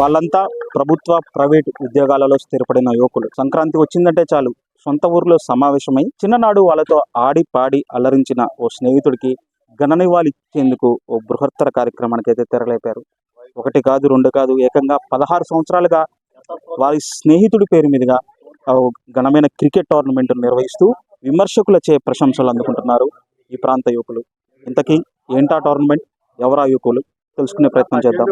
వాళ్ళంతా ప్రభుత్వ ప్రైవేట్ ఉద్యోగాలలో స్థిరపడిన యువకులు. సంక్రాంతి వచ్చిందంటే చాలు. సొంత ఊరిలో సమావేశమై చిన్ననాడు వాళ్ళతో ఆడి పాడి అలరించిన ఓ స్నేహితుడికి ఘననివాళి ఇచ్చేందుకు ఓ బృహత్తర కార్యక్రమానికి అయితే తెరలేపారు. ఒకటి కాదు రెండు కాదు ఏకంగా పదహారు సంవత్సరాలుగా వారి స్నేహితుడి పేరు మీదుగా ఘనమైన క్రికెట్ టోర్నమెంట్ నిర్వహిస్తూ విమర్శకులచే ప్రశంసలు అందుకుంటున్నారు ఈ ప్రాంత యువకులు. ఇంతకీ ఏంటా టోర్నమెంట్? ఎవరా యువకులు? తెలుసుకునే ప్రయత్నం చేద్దాం.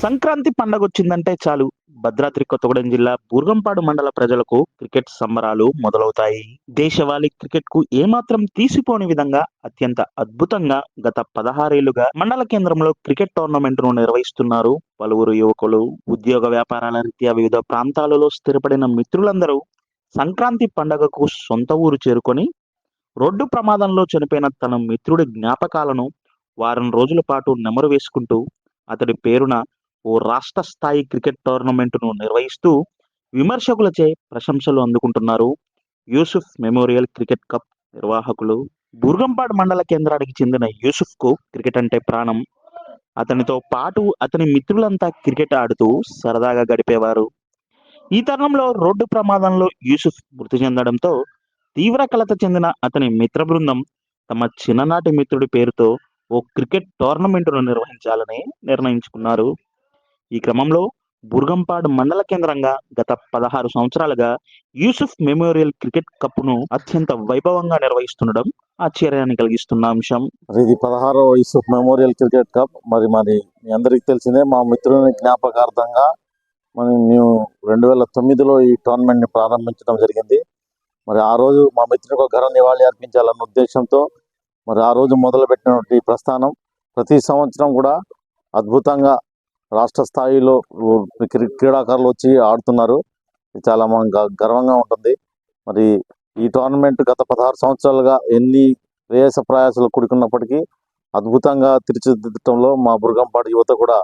సంక్రాంతి పండగ వచ్చిందంటే చాలు. భద్రాద్రి కొత్తగూడెం జిల్లా బూర్గంపాడు మండల ప్రజలకు క్రికెట్ సంబరాలు మొదలవుతాయి. దేశవాళీ క్రికెట్కు ఏమాత్రం తీసిపోని విధంగా అత్యంత అద్భుతంగా గత పదహారేళ్ళుగా మండల కేంద్రంలో క్రికెట్ టోర్నమెంట్ను నిర్వహిస్తున్నారు. పలువురు యువకులు ఉద్యోగ వ్యాపారాల రీత్యా వివిధ ప్రాంతాలలో స్థిరపడిన మిత్రులందరూ సంక్రాంతి పండగకు సొంత ఊరు చేరుకొని రోడ్డు ప్రమాదంలో చనిపోయిన తన మిత్రుడి జ్ఞాపకాలను వారం రోజుల పాటు నెమరు వేసుకుంటూ అతడి పేరున ఓ రాష్ట్ర స్థాయి క్రికెట్ టోర్నమెంట్ను నిర్వహిస్తూ విమర్శకులచే ప్రశంసలు అందుకుంటున్నారు. యూసుఫ్ మెమోరియల్ క్రికెట్ కప్ నిర్వాహకులు. బుర్గంపాడు మండల కేంద్రానికి చెందిన యూసుఫ్కు క్రికెట్ అంటే ప్రాణం. అతనితో పాటు అతని మిత్రులంతా క్రికెట్ ఆడుతూ సరదాగా గడిపేవారు. ఈ తరుణంలో రోడ్డు ప్రమాదంలో యూసుఫ్ మృతి చెందడంతో తీవ్ర కలత చెందిన అతని మిత్ర బృందం తమ చిన్ననాటి మిత్రుడి పేరుతో ఓ క్రికెట్ టోర్నమెంటును నిర్వహించాలని నిర్ణయించుకున్నారు. ఈ క్రమంలో బుర్గంపాడు మండల కేంద్రంగా గత పదహారు సంవత్సరాలుగా యూసుఫ్ మెమోరియల్ క్రికెట్ కప్ను అత్యంత వైభవంగా నిర్వహిస్తుండడం ఆశ్చర్యాన్ని కలిగిస్తున్న అంశం. మరి ఇది పదహారో యూసుఫ్ మెమోరియల్ క్రికెట్ కప్. మరి మరి మీ అందరికీ తెలిసిందే మా మిత్రుని జ్ఞాపకార్థంగా మరి మేము రెండు వేల తొమ్మిదిలో ఈ టోర్నమెంట్ని ప్రారంభించడం జరిగింది. మరి ఆ రోజు మా మిత్రునికి ఒక ఘన నివాళి అర్పించాలన్న ఉద్దేశంతో మరి ఆ రోజు మొదలుపెట్టినటువంటి ప్రస్థానం. ప్రతి సంవత్సరం కూడా అద్భుతంగా రాష్ట్ర స్థాయిలో క్రీ- క్రీడాకారులు వచ్చి ఆడుతున్నారు. ఇది చాలా మనం గ- గర్వంగా ఉంటుంది. మరి ఈ టోర్నమెంట్ గత పదహారు సంవత్సరాలుగా ఎన్ని ప్రయాస ప్రయాసాలు కూడుకున్నప్పటికీ అద్భుతంగా తీర్చిదిద్దటంలో మా బుర్గంపాడు యువత కూడా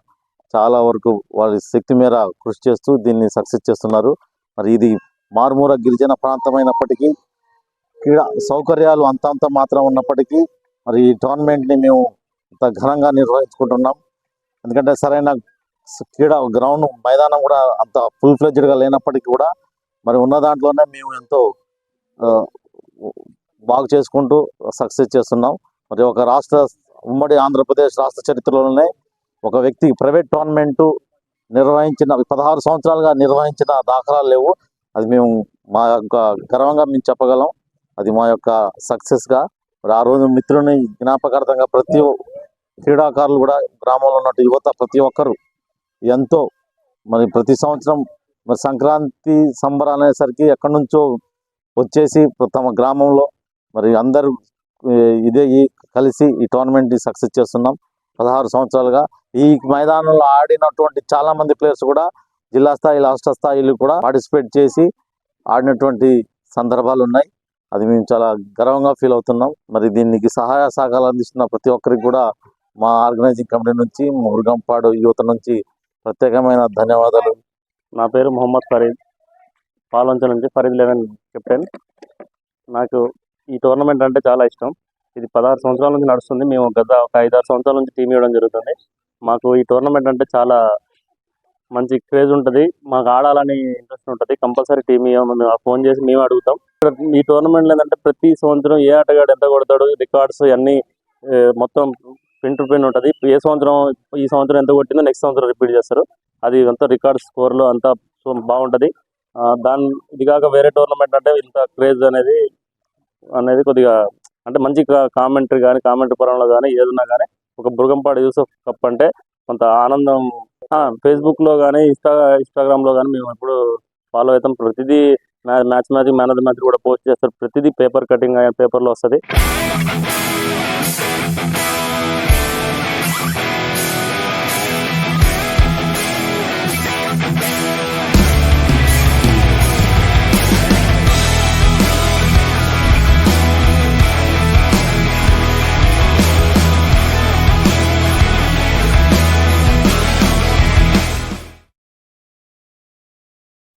చాలా వరకు వారి శక్తి మేర కృషి చేస్తూ దీన్ని సక్సెస్ చేస్తున్నారు. మరి ఇది మారుమూల గిరిజన ప్రాంతమైనప్పటికీ క్రీడా సౌకర్యాలు అంతంత మాత్రం ఉన్నప్పటికీ మరి ఈ టోర్నమెంట్ని మేము ఇంత ఘనంగా నిర్వహించుకుంటున్నాం. ఎందుకంటే సరైన క్రీడా గ్రౌండ్ మైదానం కూడా అంత ఫుల్ ఫ్లెడ్జ్డ్గా లేనప్పటికీ కూడా మరి ఉన్న దాంట్లోనే మేము ఎంతో బాగు చేసుకుంటూ సక్సెస్ చేస్తున్నాం. మరి ఒక రాష్ట్ర ఉమ్మడి ఆంధ్రప్రదేశ్ రాష్ట్ర చరిత్రలోనే ఒక వ్యక్తి ప్రైవేట్ టోర్నమెంటు నిర్వహించిన పదహారు సంవత్సరాలుగా నిర్వహించిన దాఖలాలు లేవు. అది మేము మా యొక్క గర్వంగా మేము చెప్పగలం. అది మా యొక్క సక్సెస్గా మరి ఆ రోజు మిత్రుని జ్ఞాపకార్థంగా ప్రతి క్రీడాకారులు కూడా గ్రామంలో ఉన్నట్టు యువత ప్రతి ఒక్కరు ఎంతో మరి ప్రతి సంవత్సరం మరి సంక్రాంతి సంబరాలు అనేసరికి ఎక్కడి నుంచో వచ్చేసి తమ గ్రామంలో మరి అందరూ ఇదే ఈ కలిసి ఈ టోర్నమెంట్ సక్సెస్ చేస్తున్నాం. పదహారు సంవత్సరాలుగా ఈ మైదానంలో ఆడినటువంటి చాలా మంది ప్లేయర్స్ కూడా జిల్లా స్థాయి రాష్ట్ర స్థాయిలు కూడా పార్టిసిపేట్ చేసి ఆడినటువంటి సందర్భాలు ఉన్నాయి. అది మేము చాలా గర్వంగా ఫీల్ అవుతున్నాం. మరి దీనికి సహాయ సహకారాలు అందిస్తున్న ప్రతి ఒక్కరికి కూడా మా ఆర్గనైజింగ్ కమిటీ నుంచి మురుగంపాడు యువత నుంచి ప్రత్యేకమైన ధన్యవాదాలు. నా పేరు మొహమ్మద్ ఫరీద్. పాలంచ నుంచి ఫరీద్ లెవెన్ కెప్టెన్. నాకు ఈ టోర్నమెంట్ అంటే చాలా ఇష్టం. ఇది పదహారు సంవత్సరాల నుంచి నడుస్తుంది. మేము గత ఒక ఐదారు సంవత్సరాల నుంచి టీం ఇవ్వడం జరుగుతుంది. మాకు ఈ టోర్నమెంట్ అంటే చాలా మంచి క్రేజ్ ఉంటుంది. మాకు ఆడాలని ఇంట్రెస్ట్ ఉంటుంది. కంపల్సరీ టీం ఇవ్వమని ఫోన్ చేసి మేము అడుగుతాం. ఈ టోర్నమెంట్ ఏంటంటే ప్రతి సంవత్సరం ఏ ఆటగాడు ఎంత కొడతాడు రికార్డ్స్ అన్నీ మొత్తం పిన్ టు పిన్ ఉంటుంది. ఏ సంవత్సరం ఈ సంవత్సరం ఎంత కొట్టిందో నెక్స్ట్ సంవత్సరం రిపీట్ చేస్తారు. అది అంతా రికార్డ్ స్కోర్లో అంతా సో బాగుంటుంది. దాని ఇది కాక వేరే టోర్నమెంట్ అంటే ఇంత క్రేజ్ అనేది అనేది కొద్దిగా అంటే మంచి కామెంటరీ కానీ కామెంటరీ పరంలో కానీ ఏదన్నా కానీ ఒక బృగంపాడు యూసఫ్ కప్ అంటే కొంత ఆనందం. ఫేస్బుక్లో కానీ ఇన్స్టా ఇన్స్టాగ్రామ్లో కానీ మేము ఎప్పుడు ఫాలో అవుతాం. ప్రతిదీ match match man of the match కూడా పోస్ట్ చేస్తారు. ప్రతిదీ పేపర్ కటింగ్ పేపర్లో వస్తుంది.